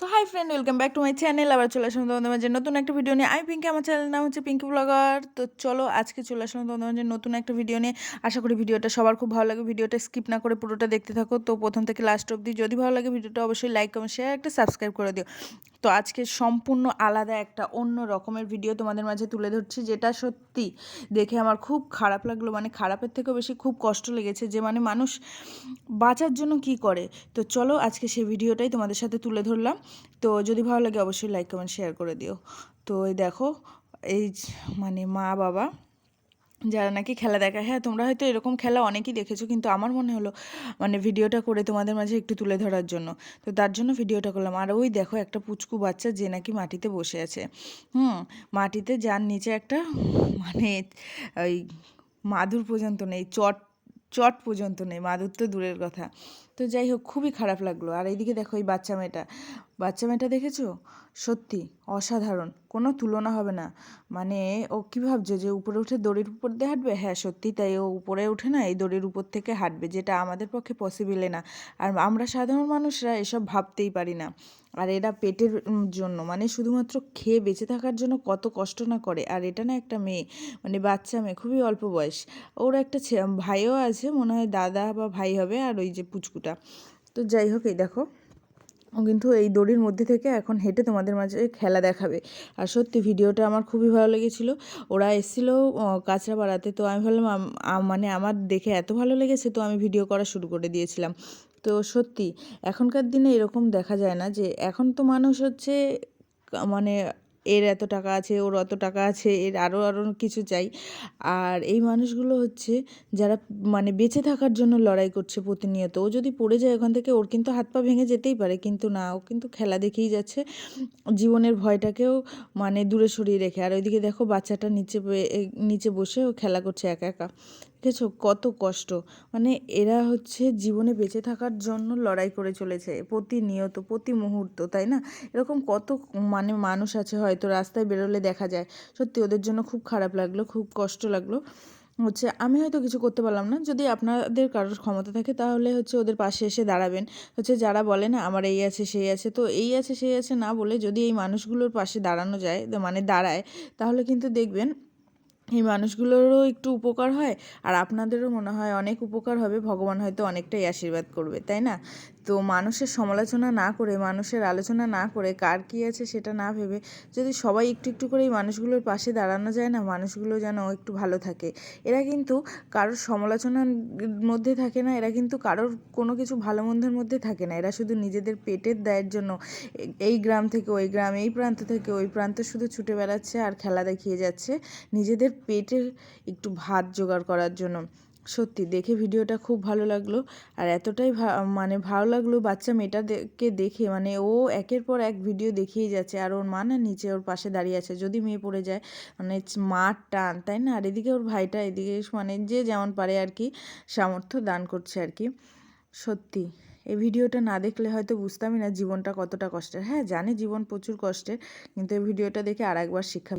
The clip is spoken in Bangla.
So hi friend welcome back to my channel আবার চলে আসলাম তোমাদের মাঝে নতুন একটা ভিডিও নিয়ে। আমি পিঙ্কি আমার চ্যানেল নাম হচ্ছে পিঙ্কি ব্লগার তো চলো, আজকে চলে আসলাম তোমাদের মাঝে নতুন একটা ভিডিও নিয়ে। আশা করি ভিডিওটা সবার খুব ভালো লাগে ভিডিওটা স্কিপ না করে পুরোটা দেখতে থাকো। তো প্রথম থেকে লাস্ট অবধি যদি ভালো লাগে ভিডিওটা অবশ্যই লাইক কমেন্ট শেয়ার একটা সাবস্ক্রাইব করে দিও। তো আজকে সম্পূর্ণ আলাদা একটা অন্য রকমের ভিডিও তোমাদের মাঝে তুলে ধরছি, যেটা সত্যি দেখে আমার খুব খারাপ লাগল। মানে খারাপের থেকেও বেশি খুব কষ্ট লেগেছে যে মানে মানুষ বাঁচার জন্য কি করে। তো চলো, আজকে সেই ভিডিওটাই তোমাদের সাথে তুলে ধরলাম। তো যদি ভালো লাগে অবশ্যই লাইক কমেন্ট শেয়ার করে দিও। তো এই দেখো, এই মানে মা, বাবা, যারা নাকি খেলা দেখায় হ্যাঁ তোমরা হয়তো এরকম খেলা অনেকেই দেখেছ, কিন্তু আমার মনে হলো মানে ভিডিওটা করে তোমাদের মাঝে একটু তুলে ধরার জন্য। তো তার জন্য ভিডিওটা করলাম। আর ওই দেখো একটা পুচকু বাচ্চা যে নাকি মাটিতে বসে আছে। হুম, মাটিতে যার নিচে একটা মানে ওই মাদুর পর্যন্ত নেই, চট চট পর্যন্ত নেই, মাদুর তো দূরের কথা। তো যাই হোক, খুবই খারাপ লাগল। আর এইদিকে দেখো এই বাচ্চা মেয়েটা। বাচ্চা মেয়েটা দেখেছ? সত্যি, অসাধারণ। কোনো তুলনা হবে না। মানে ও কী ভাবছে যে উপরে উঠে দড়ির উপর দিয়ে হাঁটবে? হ্যাঁ সত্যি তাই। ও উপরে উঠে না এই দড়ির উপর থেকে হাঁটবে, যেটা আমাদের পক্ষে পসিবলে না। আর আমরা সাধারণ মানুষরা এসব ভাবতেই পারি না। আর এরা পেটের জন্য। মানে শুধুমাত্র খেয়ে বেঁচে থাকার জন্য কত কষ্ট না করে। আর এটা না একটা মেয়ে। মানে বাচ্চা মেয়ে, খুবই অল্প বয়স। ওর একটা ভাইও আছে, মনে হয় দাদা বা ভাই হবে, আর ওই যে পুচকুটা। তো যাই হোক, এই দেখো। ও কিন্তু এই দড়ির মধ্যে থেকে এখন হেঁটে তোমাদের মাঝে খেলা দেখাবে। আর সত্যি ভিডিওটা আমার খুবই ভালো লেগেছিলো। ওরা এসেছিল কাঁচরাপাড়াতে। তো আমি ভাবলাম মানে আমার দেখে এত ভালো লেগেছে, তো আমি ভিডিও করা শুরু করে দিয়েছিলাম। তো সত্যি, এখনকার দিনে এরকম দেখা যায় না যে, এখন তো মানুষ হচ্ছে মানে এর এত টাকা আছে, ওর অত টাকা আছে, এর আরও আরও কিছু চাই। আর এই মানুষগুলো হচ্ছে যারা মানে বেঁচে থাকার জন্য লড়াই করছে প্রতিনিয়ত। ও যদি পড়ে যায় ওখান থেকে, ওর কিন্তু হাত পা ভেঙে যেতেই পারে। কিন্তু না, ও কিন্তু খেলা দেখেই যাচ্ছে। জীবনের ভয়টাকেও মানে দূরে সরিয়ে রেখে। আর ওইদিকে দেখো, বাচ্চাটা নিচে নিচে বসে ও খেলা করছে একা একা। দেখেছ কত কষ্ট? মানে এরা হচ্ছে জীবনে বেঁচে থাকার জন্য লড়াই করে চলেছে, প্রতিনিয়ত, প্রতি মুহূর্ত, তাই না? এরকম কত মানে মানুষ আছে হয়তো রাস্তায় বেরোলে দেখা যায়, সত্যি ওদের জন্য খুব খারাপ লাগল, খুব কষ্ট লাগল। হচ্ছে আমি হয়তো কিছু করতে পারলাম না, যদি আপনাদের কারোর ক্ষমতা থাকে তাহলে হচ্ছে ওদের পাশে এসে দাঁড়াবেন। হচ্ছে যারা বলে না, আমার এই আছে, সেই আছে, তো এই আছে, সেই আছে না বলে যদি এই মানুষগুলোর পাশে দাঁড়ানো যায় মানে দাঁড়ায়, তাহলে কিন্তু দেখবেন এই মানুষগুলোরও একটু উপকার হয় আর আপনাদেরও মনে হয় অনেক উপকার হবে, ভগবান হয়তো অনেকটাই আশীর্বাদ করবে, তাই না? তো মানুষের সমালোচনা না করে, মানুষের আলোচনা না করে কার কী আছে সেটা না ভেবে যদি সবাই একটু একটু করে এই মানুষগুলোর পাশে দাঁড়ানো যায় না, মানুষগুলো যেন একটু ভালো থাকে। এরা কিন্তু কারোর সমালোচনার মধ্যে থাকে না, এরা কিন্তু কারোর কোনো কিছু ভালো মন্দের মধ্যে থাকে না। এরা শুধু নিজেদের পেটের দায়ের জন্য এই গ্রাম থেকে ওই গ্রাম, এই প্রান্ত থেকে ওই প্রান্তে শুধু ছুটে বেড়াচ্ছে আর খেলা দেখিয়ে যাচ্ছে। নিজেদের পেটের একটু ভাত জোগাড় করার জন্য। সত্যি, দেখে ভিডিওটা খুব ভালো লাগল। আর এতটাই মানে ভালো লাগল বাচ্চা মেয়েটাকে দেখে। মানে ও একের পর এক ভিডিও দেখিয়ে যাচ্ছে। আর ওর মা না নিচে ওর পাশে দাঁড়িয়ে আছে। যদি মেয়ে পড়ে যায় মানে মার টান, তাই না? আর এদিকে ওর ভাইটা এদিকে মানে যে যেমন পারে আর কি সামর্থ্য দান করছে আর কি। সত্যি, এই ভিডিওটা না দেখলে হয়তো বুঝতামই না জীবনটা কতটা কষ্টের। হ্যাঁ জানি জীবন প্রচুর কষ্টের, কিন্তু এই ভিডিওটা দেখে আর একবার শিক্ষা